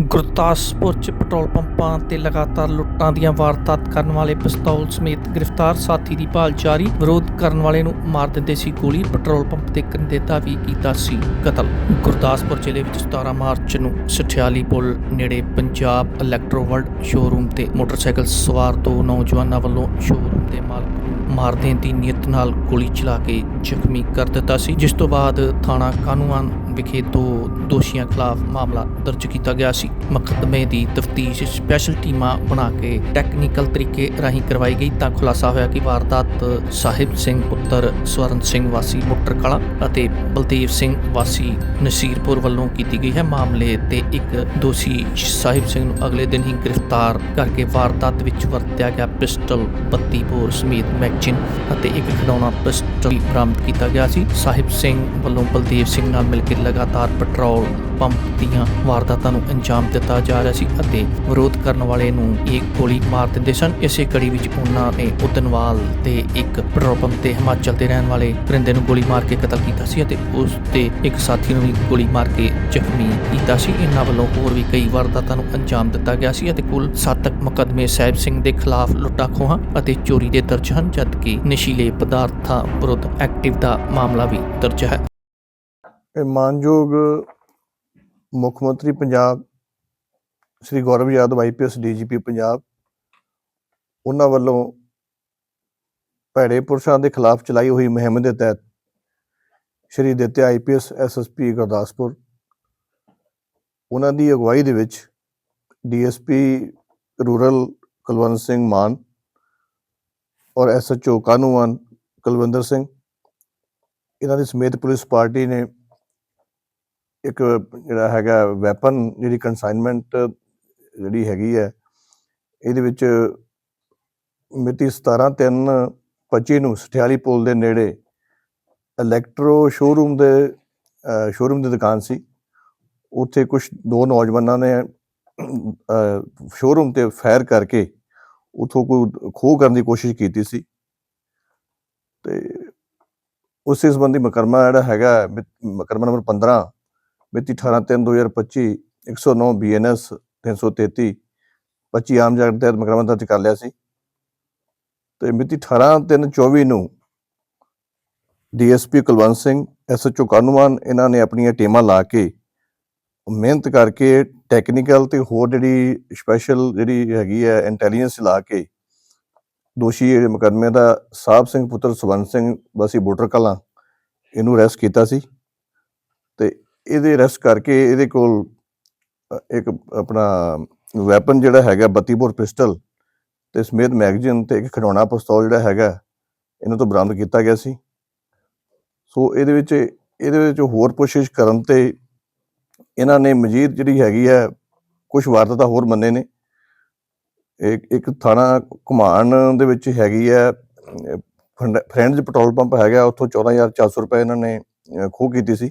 ਗੁਰਦਾਸਪੁਰ 'ਚ ਪੈਟਰੋਲ ਪੰਪਾਂ ਤੇ ਲਗਾਤਾਰ ਲੁੱਟਾਂ ਦੀਆਂ ਵਾਰਦਾਤ ਕਰਨ ਵਾਲੇ ਪਿਸਤੌਲ ਸਮੇਤ ਗ੍ਰਿਫਤਾਰ ਸਾਥੀ ਦੀ ਭਾਲ ਜਾਰੀ। ਵਿਰੋਧ ਕਰਨ ਵਾਲੇ ਨੂੰ ਮਾਰ ਦਿੰਦੇ ਸੀ ਗੋਲੀ। ਪੈਟਰੋਲ ਪੰਪ ਤੇ ਕੰਦੇ ਦਾ ਵੀ ਕੀਤਾ ਸੀ ਕਤਲ। ਗੁਰਦਾਸਪੁਰ ਜ਼ਿਲ੍ਹੇ ਵਿੱਚ 17 ਮਾਰਚ ਨੂੰ ਸਠਿਆਲੀ ਪੁਲ ਨੇੜੇ ਪੰਜਾਬ ਇਲੈਕਟ੍ਰੋ ਵਰਲਡ ਸ਼ੋਰੂਮ ਤੇ ਮੋਟਰਸਾਈਕਲ ਸਵਾਰ ਦੋ ਨੌਜਵਾਨਾਂ ਵੱਲੋਂ ਸ਼ੋਰੂਮ ਦੇ ਮਾਲਕ ਨੂੰ ਮਾਰ ਦੇਣ ਦੀ ਨੀਅਤ ਨਾਲ ਗੋਲੀ ਚਲਾ ਕੇ ਜ਼ਖਮੀ ਕਰ ਦਿੱਤਾ ਸੀ, ਜਿਸ ਤੋਂ ਬਾਅਦ ਥਾਣਾ ਕਾਨੂੰਨ ਵਿਖੇ ਦੋ ਦੋਸ਼ੀਆਂ ਖਿਲਾਫ ਮਾਮਲਾ ਦਰਜ ਕੀਤਾ ਗਿਆ ਸੀ। ਮੁਕੱਦਮੇ ਦੀ ਤਫਤੀਸ਼ ਸਪੈਸ਼ਲ ਟੀਮਾਂ ਬਣਾ ਕੇ ਟੈਕਨੀਕਲ ਤਰੀਕੇ ਰਾਹੀਂ ਕਰਵਾਈ ਗਈ ਤਾਂ ਖੁਲਾਸਾ ਹੋਇਆ ਕਿ ਵਾਰਦਾਤ ਸਾਹਿਬ ਸਿੰਘ ਪੁੱਤਰ ਸਵਰਨ ਸਿੰਘ ਵਾਸੀ ਮੋਟਰ ਅਤੇ ਬਲਦੇਵ ਸਿੰਘ ਵਾਸੀ ਨਸੀਰਪੁਰ ਵੱਲੋਂ ਕੀਤੀ ਗਈ ਹੈ ਮਾਮਲੇ ਤੇ ਇੱਕ ਦੋਸ਼ੀ ਸਾਹਿਬ ਸਿੰਘ ਨੂੰ ਅਗਲੇ ਦਿਨ ਹੀ ਗ੍ਰਿਫਤਾਰ ਕਰਕੇ ਵਾਰਦਾਤ ਵਿੱਚ ਵਰਤਿਆ ਗਿਆ ਪਿਸਟਲ 32 ਬੋਰ ਸਮੇਤ ਮੈਗਜ਼ੀਨ ਅਤੇ ਇੱਕ ਖਿਡੌਣਾ ਪਿਸਟਲ ਬਰਾਮਦ ਕੀਤਾ ਗਿਆ ਸੀ। ਸਾਹਿਬ ਸਿੰਘ ਵੱਲੋਂ ਬਲਦੇਵ ਸਿੰਘ ਨਾਲ ਮਿਲ ਕੇ ਲਗਾਤਾਰ ਪੈਟਰੋਲ ਪੰਪ ਦੀਆਂ ਵਾਰਦਾਤਾਂ ਨੂੰ ਅੰਜਾਮ ਦਿੱਤਾ ਜਾ ਰਿਹਾ ਸੀ ਅਤੇ ਵਿਰੋਧ ਕਰਨ ਵਾਲੇ ਨੂੰ ਇੱਕ ਗੋਲੀ ਮਾਰ ਦਿੰਦੇ ਸਨ। ਇਸੇ ਕੜੀ ਵਿੱਚ ਉਹਨਾਂ ਨੇ ਉਦਨਵਾਲ ਤੇ ਇੱਕ ਪੈਟਰੋਲ ਪੰਪ ਤੇ ਹਿਮਾਚਲ ਦੇ ਰਹਿਣ ਵਾਲੇ ਕਰਿੰਦੇ ਨੂੰ ਗੋਲੀ ਮਾਰ ਕੇ ਕਤਲ ਕੀਤਾ ਸੀ ਅਤੇ ਉਸ ਦੇ ਇੱਕ ਸਾਥੀ ਨੂੰ ਵੀ ਗੋਲੀ ਮਾਰ ਕੇ ਜ਼ਖਮੀ ਕੀਤਾ ਸੀ। ਇਹਨਾਂ ਵੱਲੋਂ ਹੋਰ ਵੀ ਕਈ ਵਾਰਦਾਤਾਂ ਨੂੰ ਅੰਜਾਮ ਦਿੱਤਾ ਗਿਆ ਸੀ ਅਤੇ ਕੁੱਲ 7 ਮੁਕੱਦਮੇ ਸਾਹਿਬ ਸਿੰਘ ਦੇ ਖਿਲਾਫ ਲੁੱਟਾਖੋਹਾਂ ਅਤੇ ਚੋਰੀ ਦੇ ਦਰਜ ਹਨ, ਜਦਕਿ ਨਸ਼ੀਲੇ ਪਦਾਰਥਾਂ ਵਿਰੁੱਧ ਐਕਟਿਵ ਦਾ ਮਾਮਲਾ ਵੀ ਦਰਜ ਹੈ। ਮਾਨਯੋਗ ਮੁੱਖ ਮੰਤਰੀ ਪੰਜਾਬ, ਸ੍ਰੀ ਗੌਰਵ ਯਾਦਵ ਆਈਪੀਐਸ ਡੀਜੀਪੀ ਪੰਜਾਬ, ਉਹਨਾਂ ਵੱਲੋਂ ਭੈੜੇ ਪੁਰਸ਼ਾਂ ਦੇ ਖਿਲਾਫ ਚਲਾਈ ਹੋਈ ਮੁਹਿੰਮ ਦੇ ਤਹਿਤ ਸ਼੍ਰੀ ਦਿੱਤੇ ਆਈਪੀਐਸ ਐਸਐਸਪੀ ਗੁਰਦਾਸਪੁਰ, ਉਹਨਾਂ ਦੀ ਅਗਵਾਈ ਦੇ ਵਿੱਚ ਡੀਐਸਪੀ ਰੂਰਲ ਕੁਲਵੰਤ ਸਿੰਘ ਮਾਨ ਔਰ ਐਸਐਚਓ ਕਾਨੂੰਨ ਕੁਲਵਿੰਦਰ ਸਿੰਘ, ਇਹਨਾਂ ਦੀ ਸਮੇਤ ਪੁਲਿਸ ਪਾਰਟੀ ਨੇ ਇੱਕ ਜਿਹੜਾ ਹੈਗਾ ਵੈਪਨ ਜਿਹੜੀ ਕਨਸਾਈਨਮੈਂਟ ਜਿਹੜੀ ਹੈਗੀ ਹੈ ਇਹਦੇ ਵਿੱਚ ਮਿਤੀ 17 3 25 ਨੂੰ ਸਠਿਆਲੀ ਪੁਲ ਦੇ ਨੇੜੇ ਇਲੈਕਟ੍ਰੋ ਸ਼ੋਰੂਮ ਦੇ ਸ਼ੋਰੂਮ ਦੀ ਦੁਕਾਨ ਸੀ। ਉੱਥੇ ਕੁਝ ਦੋ ਨੌਜਵਾਨਾਂ ਨੇ ਸ਼ੋਰੂਮ ਤੇ ਫਾਇਰ ਕਰਕੇ ਉਥੋਂ ਕੋਈ ਖੋਹ ਕਰਨ ਦੀ ਕੋਸ਼ਿਸ਼ ਕੀਤੀ ਸੀ। ਤੇ ਉਸੇ ਸੰਬੰਧੀ ਮਕਰਮਾ ਜਿਹੜਾ ਹੈਗਾ ਹੈ, ਮਿਤ- ਨੰਬਰ 15 ਮਿਤੀ 18 3 2025 109 ਬੀਐਨਐਸ 333 25 ਆਮ ਜਗਤ ਤਹਿਤ ਮੁਕੱਦਮਾ ਦਰਜ ਕਰ ਲਿਆ ਸੀ। ਤੇ ਮਿਤੀ 18 3 24 ਨੂੰ ਡੀਐਸਪੀ ਕੁਲਵੰਤ ਸਿੰਘ ਐਸਐਚਓ ਕਾਨੂੰਨ ਇਹਨਾਂ ਨੇ ਆਪਣੀਆਂ ਟੀਮਾਂ ਲਾ ਕੇ ਮਿਹਨਤ ਕਰਕੇ ਟੈਕਨੀਕਲ ਤੇ ਹੋਰ ਜਿਹੜੀ ਸਪੈਸ਼ਲ ਜਿਹੜੀ ਹੈਗੀ ਹੈ ਇੰਟੈਲੀਜੈਂਸ ਲਾ ਕੇ ਦੋਸ਼ੀ ਜਿਹੜੇ ਮੁਕੱਦਮੇ ਦਾ ਸਾਹਿਬ ਸਿੰਘ ਪੁੱਤਰ ਸਵਰਨ ਸਿੰਘ, ਵਾਸੀ ਬੋਟਰ ਕਲਾਂ, ਇਹਨੂੰ ਅਰੈਸਟ ਕੀਤਾ ਸੀ। ਤੇ ਇਹਦੇ ਅਰੈਸਟ ਕਰਕੇ ਇਹਦੇ ਕੋਲ ਇੱਕ ਆਪਣਾ ਵੈਪਨ ਜਿਹੜਾ ਹੈਗਾ 32 ਬੋਰ ਪਿਸਟਲ ਤੇ ਸਮੇਤ ਮੈਗਜ਼ੀਨ ਤੇ ਇੱਕ ਖਿਡੌਣਾ ਪਿਸਤੌਲ ਜਿਹੜਾ ਹੈਗਾ ਇਹਨਾਂ ਤੋਂ ਬਰਾਮਦ ਕੀਤਾ ਗਿਆ ਸੀ। ਸੋ ਇਹਦੇ ਵਿੱਚ ਇਹਦੇ ਵਿੱਚ ਹੋਰ ਕੋਸ਼ਿਸ਼ ਕਰਨ ਤੇ ਇਹਨਾਂ ਨੇ ਮਜੀਦ ਜਿਹੜੀ ਹੈਗੀ ਹੈ ਕੁਝ ਵਾਰਦਾਤਾਂ ਹੋਰ ਮੰਨੇ ਨੇ। ਇੱਕ ਇੱਕ ਥਾਣਾ ਘੁਮਾਣ ਦੇ ਵਿੱਚ ਹੈਗੀ ਹੈ ਫਰੈਂਡਸ ਪੈਟਰੋਲ ਪੰਪ ਹੈਗਾ ਉੱਥੋਂ 14400 ਰੁਪਏ ਇਹਨਾਂ ਨੇ ਅਹ, ਖੋਹ ਕੀਤੀ ਸੀ।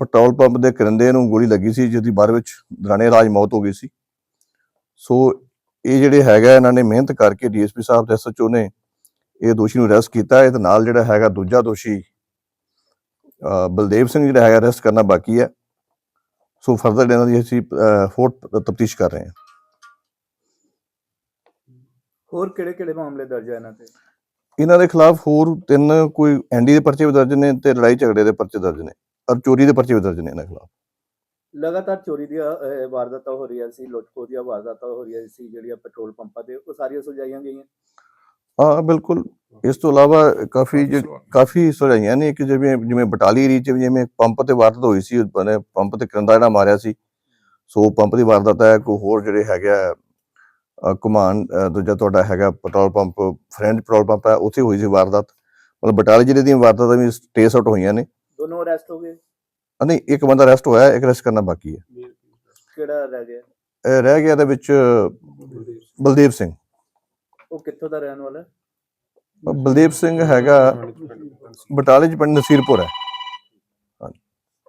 ਪੈਟਰੋਲ ਪੰਪ ਦੇ ਕਰਿੰਦੇ ਨੂੰ ਗੋਲੀ ਲੱਗੀ ਸੀ ਜਿਹਦੀ ਬਾਅਦ ਵਿੱਚ ਦਰਾਣੇ ਇਲਾਜ ਮੌਤ ਹੋ ਗਈ ਸੀ। ਸੋ ਇਹ ਜਿਹੜੇ ਹੈਗਾ ਇਹਨਾਂ ਨੇ ਮਿਹਨਤ ਕਰਕੇ ਡੀਐਸਪੀ ਸਾਹਿਬ ਤੇ ਐਸਐਚਓ ਨੇ ਇਹ ਦੋਸ਼ੀ ਨੂੰ ਅਰੈਸਟ ਕੀਤਾ। ਇਹਦੇ ਨਾਲ ਜਿਹੜਾ ਹੈਗਾ ਦੂਜਾ ਦੋਸ਼ੀ ਬਲਦੇਵ ਸਿੰਘ ਜਿਹੜਾ ਹੈਗਾ ਅਰੈਸਟ ਕਰਨਾ ਬਾਕੀ ਹੈ। ਸੋ ਫਰਦਰ ਇਹਨਾਂ ਦੀ ਅਸੀਂ ਹੋਰ ਤਫਤੀਸ਼ ਕਰ ਰਹੇ ਹਾਂ। ਹੋਰ ਕਿਹੜੇ ਕਿਹੜੇ ਮਾਮਲੇ ਦਰਜ ਹੈ ਇਹਨਾਂ ਤੇ? ਇਹਨਾਂ ਦੇ ਖਿਲਾਫ ਹੋਰ ਤਿੰਨ ਕੋਈ ਐਨਡੀ ਦੇ ਪਰਚੇ ਵੀ ਦਰਜ ਨੇ ਤੇ ਲੜਾਈ ਝਗੜੇ ਦੇ ਪਰਚੇ ਦਰਜ ਨੇ। ਔਰ ਚੋਰੀ ਦੇ ਪਰਚੇ ਵੀ ਦਰਜ ਨੇ ਇਹਨਾਂ ਖਿਲਾਫ। ਲਗਾਤਾਰ ਚੋਰੀ ਦੀਆਂ ਅਹ, ਵਾਰਦਾਤਾਂ ਹੋ ਰਹੀਆਂ ਸੀ ਲੁੱਟਖੋ ਦੀਆਂ ਵਾਰਦਾਤਾਂ ਹੋ ਰਹੀਆਂ ਸੀ ਜਿਹੜੀਆਂ ਪੈਟਰੋਲ ਪੰਪਾਂ ਤੇ ਉਹ ਸਾਰੀਆਂ ਸੁਲਝਾਈਆਂ ਗਈਆਂ। ਹਾਂ ਬਿਲਕੁਲ। ਇਸ ਤੋਂ ਇਲਾਵਾ ਕਾਫੀ ਜ- ਕਾਫੀ ਸੁਝਾਈਆਂ ਨੇ ਕਿ ਜਿਵੇਂ ਜਿਵੇਂ ਬਟਾਲੀ ਏਰੀਆ ਚ ਵੀ ਜਿਵੇਂ ਪੰਪ ਤੇ ਵਾਰਦਾਤ ਹੋਈ ਸੀ ਬਨੇ ਪੰਪ ਤੇ ਕਰੰਦਾ ਜਿਹੜਾ ਮਾਰਿਆ ਸੀ ਸੋ ਪੰਪ ਦੀ ਵਾਰਦਾਤ ਹੈ ਕੋਈ ਹੋਰ ਜਿਹੜੇ ਹੈਗਾ ਅ, ਦੂਜਾ ਤੁਹਾਡਾ ਹੈਗਾ petrol pump friend petrol pump ਹੈ ਉੱਥੇ ਹੋਈ ਸੀ ਵਾਰਦਾਤ। ਮਤਲਬ ਬਟਾਲੇ ਜ਼ਿਲ੍ਹੇ ਦੀਆਂ ਵਾਰਦਾਤਾਂ ਵੀ ਟੇਸ ਆਊਟ ਹੋਈਆਂ ਨੇ। ਦੋਨੋਂ ਅਰੈਸਟ ਹੋ ਗਏ? ਨਹੀਂ ਇੱਕ ਬੰਦਾ ਅਰੈਸਟ ਹੋਇਆ ਇੱਕ ਅਰੈਸਟ ਕਰਨਾ ਬਾਕੀ ਹੈ। ਕਿਹੜਾ ਰਹਿ ਗਿਆ? ਇਹ ਰਹਿ ਗਿਆ ਇਹਦੇ ਵਿੱਚ ਬਲਦੇਵ ਸਿੰਘ। ਉਹ ਕਿੱਥੋਂ ਦਾ ਰਹਿਣ ਵਾਲਾ? ਹੈ? ਬਲਦੇਵ ਸਿੰਘ ਹੈਗਾ ਬਟਾਲੇ ਚ ਪਿੰਡ ਨਸੀਰਪੁਰ ਹੈ।